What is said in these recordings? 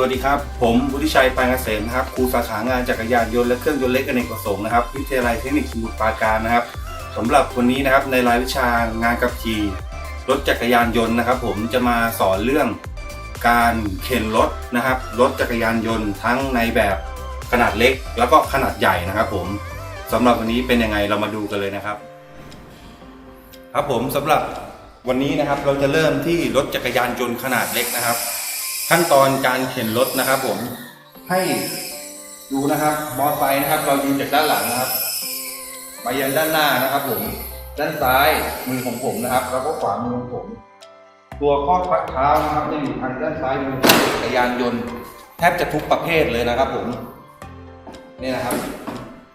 วัสดีครับ ผมวุฒิชัยปานเกษมนะครับครูสาขางานจักรยานยนต์และเครื่องยนต์เล็กอเนกประสงค์นะครับวิทยาลัยเทคนิคสมุทรปราการนะครับสำหรับวันนี้นะครับในรายวิชางานกับขี่รถจักรยานยนต์นะครับ ผมจะมาสอนเรื่องการเข็นรถนะครับรถจักรยานยนต์ทั้งในแบบขนาดเล็ก แล้วก็ขนาดใหญ่นะครับผมสำหรับวันนี้เป็นยังไงเรามาดูกันเลยนะครับ ครับผมสำหรับวันนี้นะครับเราจะเริ่มที่รถจักรยานยนต์ขนาดเล็กนะครับ ขั้นตอนการเข็นรถนะครับ ผมให้ดูนะครับมอไซค์นะครับ เรายืนจากด้านหลังนะครับไปยังด้านหน้านะครับ ผม ด้านซ้ายมือของผมนะครับ แล้วก็ขวามือของผม ตัวข้อพักเท้านะครับจะอยู่ทางด้านซ้ายมือของจักรยานยนต์ แทบจะทุกประเภทเลยนะครับ ผมนี่นะครับ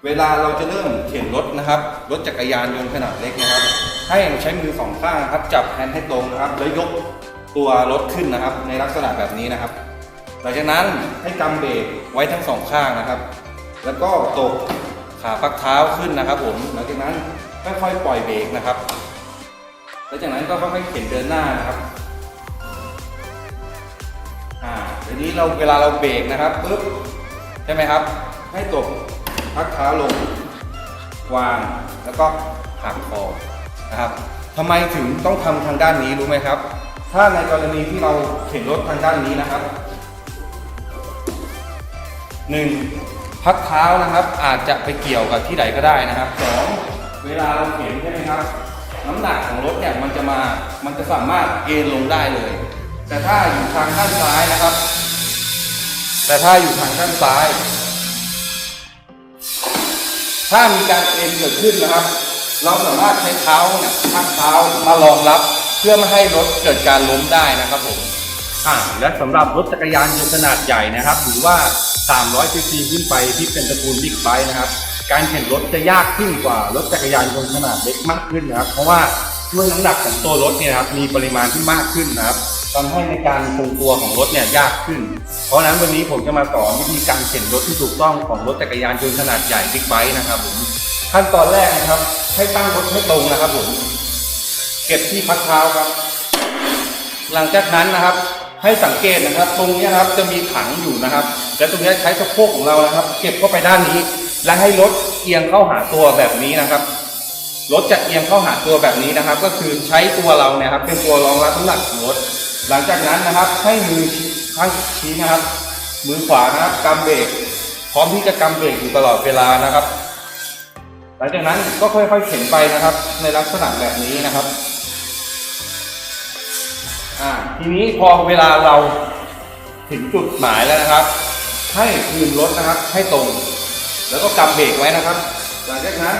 เวลาเราจะเริ่มเข็นรถนะครับรถจักรยานยนต์ขนาดเล็กนะครับ ให้ใช้มือสองข้างครับจับแฮนด์ให้ตรงนะครับ แล้วยก ตัวรถขึ้นนะครับ ในลักษณะแบบนี้นะครับ หลังจากนั้นให้กำเบรกไว้ทั้งสองข้างนะครับ แล้วก็ตกขาพักเท้าขึ้นนะครับ ผม หลังจากนั้นค่อยๆปล่อยเบรกนะครับแล้วจากนั้นก็ค่อยๆเข็นเดินหน้านะครับอ่าทีนี้เราเวลาเราเบรกนะครับปุ๊บใช่ไหมครับ ให้ตกพักเท้าลง วางแล้วก็หักคอนะครับทำไมถึงต้องทำทางด้านนี้รู้ไหมครับ ถ้าในกรณีที่เราเข็นรถทางด้านนี้นะครับหนึ่งพักเท้านะครับอาจจะไปเกี่ยวกับที่ไหนก็ได้นะครับสองเวลาเราเข็นใช่ไหมครับ น้ำหนักของรถเนี่ยมันจะมา มันจะสามารถเอนลงได้เลย แต่ถ้าอยู่ทางด้านซ้ายนะครับ แต่ถ้าอยู่ทางด้านซ้าย ถ้ามีการเอ็นเกิดขึ้นนะครับ เราสามารถใช้เท้าเนี่ยพักเท้ามารองรับ พื่อไม่ให้รถเกิดการล้มได้นะครับผมอ่าและสำหรับรถจักรยานยนต์ขนาดใหญ่นะครับหรือว่า 300ซีซีขึ้นไปที่เป็นตระกูลบิ๊กไบค์นะครับ การเข็นรถจะยากขึ้นกว่ารถจักรยานยนต์ขนาดเล็กมากขึ้นนะครับ เพราะว่าด้วยน้ำหนักของตัวรถเนี่ยครับมีปริมาณที่มากขึ้นนะครับทำให้ในการคงตัวของรถเนี่ยยากขึ้น เพราะฉะนั้นวันนี้ผมจะมาสอนวิธีการเข็นรถที่ถูกต้องของรถจักรยานยนต์ขนาดใหญ่บิ๊กไบค์นะครับผมขั้นตอนแรกนะครับ ให้ตั้งรถให้ตรงนะครับผม เก็บที่พักเท้าครับ หลังจากนั้นนะครับ ให้สังเกตนะครับ ตรงนี้นะครับจะมีถังอยู่นะครับและตรงนี้ใช้สะโพกของเรานะครับ เก็บเข้าไปด้านนี้ และให้รถเอียงเข้าหาตัวแบบนี้นะครับรถจะเอียงเข้าหาตัวแบบนี้นะครับ ก็คือใช้ตัวเราเนี่ยครับ เป็นตัวรองรับน้ำหนักของรถ หลังจากนั้นนะครับ ให้มือข้างชี้นะครับ มือขวานะครับกำเบรกพร้อมที่จะกำเบรกอยู่ตลอดเวลานะครับ หลังจากนั้นก็ค่อยๆเข็นไปนะครับ ในลักษณะแบบนี้นะครับ อ่าทีนี้พอเวลาเราถึงจุดหมายแล้วนะครับ ให้คืนรถนะครับ ให้ตรง แล้วก็กำเบรกไว้นะครับ หลังจากนั้น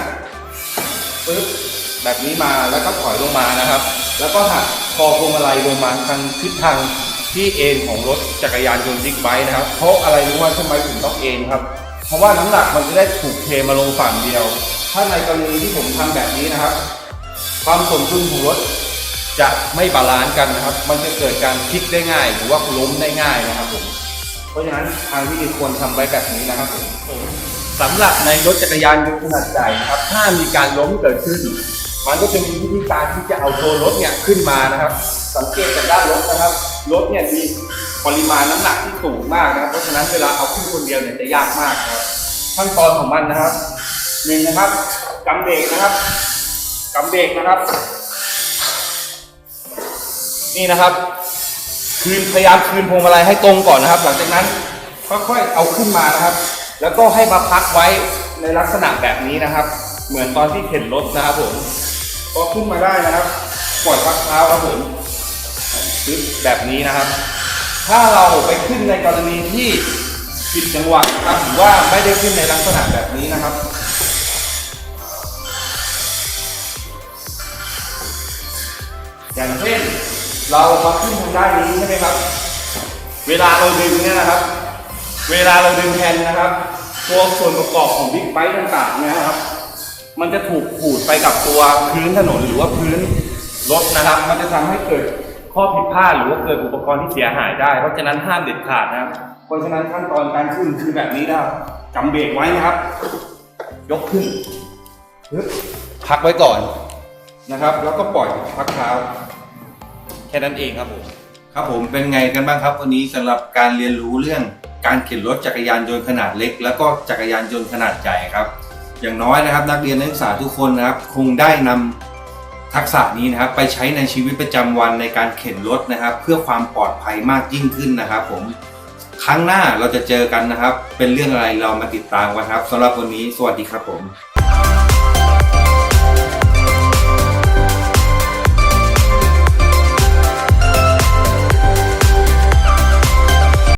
ปึ๊บแบบนี้มาแล้วก็ถอยลงมานะครับ แล้วก็หักคอพวงมาลัยลงมาทางทิศทางที่เอ็นของรถจักรยานยนต์บิ๊กไบค์นะครับ เพราะอะไรรู้ว่าทำไมถึงต้องเอ็นครับ เพราะว่าน้ำหนักมันจะได้ถูกเทมาลงฝั่งเดียว ถ้าในกรณีที่ผมทำแบบนี้นะครับ ความสมดุลของรถ จะไม่บาลานซ์กันนะครับ มันจะเกิดการพลิกได้ง่าย หรือว่าล้มได้ง่ายนะครับผม เพราะฉะนั้นทางที่ดีควรทำไว้แบบนี้นะครับผมสำหรับในรถจักรยานยนต์ขนาดใหญ่นะครับ ถ้ามีการล้มเกิดขึ้น มันก็จะมีวิธีการที่จะเอาตัวรถเนี่ยขึ้นมานะครับ สังเกตจากด้านรถนะครับ รถเนี่ยมีปริมาณน้ำหนักที่สูงมากนะครับ เพราะฉะนั้นเวลาเอาขึ้นคนเดียวเนี่ยจะยากมากนะครับ ขั้นตอนของมันนะครับหนึ่งนะครับกำเบรกนะครับกำเบรกนะครับ นี่นะครับ คืนพยายามคืนพวงมาลัยให้ตรงก่อนนะครับ หลังจากนั้นค่อยๆเอาขึ้นมานะครับ แล้วก็ให้มาพักไว้ในลักษณะแบบนี้นะครับ เหมือนตอนที่เข็นรถนะครับผมพอขึ้นมาได้นะครับปล่อยพักเท้าครับผมปึ๊บแบบนี้นะครับ ถ้าเราไปขึ้นในกรณีที่ผิดจังหวะนะครับหรือว่าไม่ได้ขึ้นในลักษณะแบบนี้นะครับอย่างเช่น เรามาขึ้นทางด้านนี้ใช่ไหมครับ เวลาเราดึงเนี่ยนะครับ เวลาเราดึงแฮนด์นะครับ ตัวส่วนประกอบของบิ๊กไบค์ต่างๆเนี่ยนะครับ มันจะถูกขูดไปกับตัวพื้นถนนหรือว่าพื้นรถนะครับ มันจะทำให้เกิดข้อผิดพลาดหรือว่าเกิดอุปกรณ์ที่เสียหายได้ เพราะฉะนั้นห้ามเด็ดขาดนะครับ เพราะฉะนั้นขั้นตอนการขึ้นคือแบบนี้นะครับกำเบรกไว้นะครับ ยกขึ้นพักไว้ก่อนนะครับ แล้วก็ปล่อยพักเท้า ค่นั้นเองครับผมครับผมเป็นไงกันบ้างครับวันนี้สำหรับการเรียนรู้เรื่องการเข็นรถจักรยานยนต์ขนาดเล็ก แล้วก็จักรยานยนต์ขนาดใหญ่ครับ อย่างน้อยนะครับ นักเรียนนักศึกษาทุกคนนะครับ คงได้นำทักษะนี้นะครับไปใช้ในชีวิตประจำวันในการเข็นรถนะครับ เพื่อความปลอดภัยมากยิ่งขึ้นนะครับ ผมครั้งหน้าเราจะเจอกันนะครับ เป็นเรื่องอะไรเรามาติดตามกันครับสำหรับวันนี้สวัสดีครับผม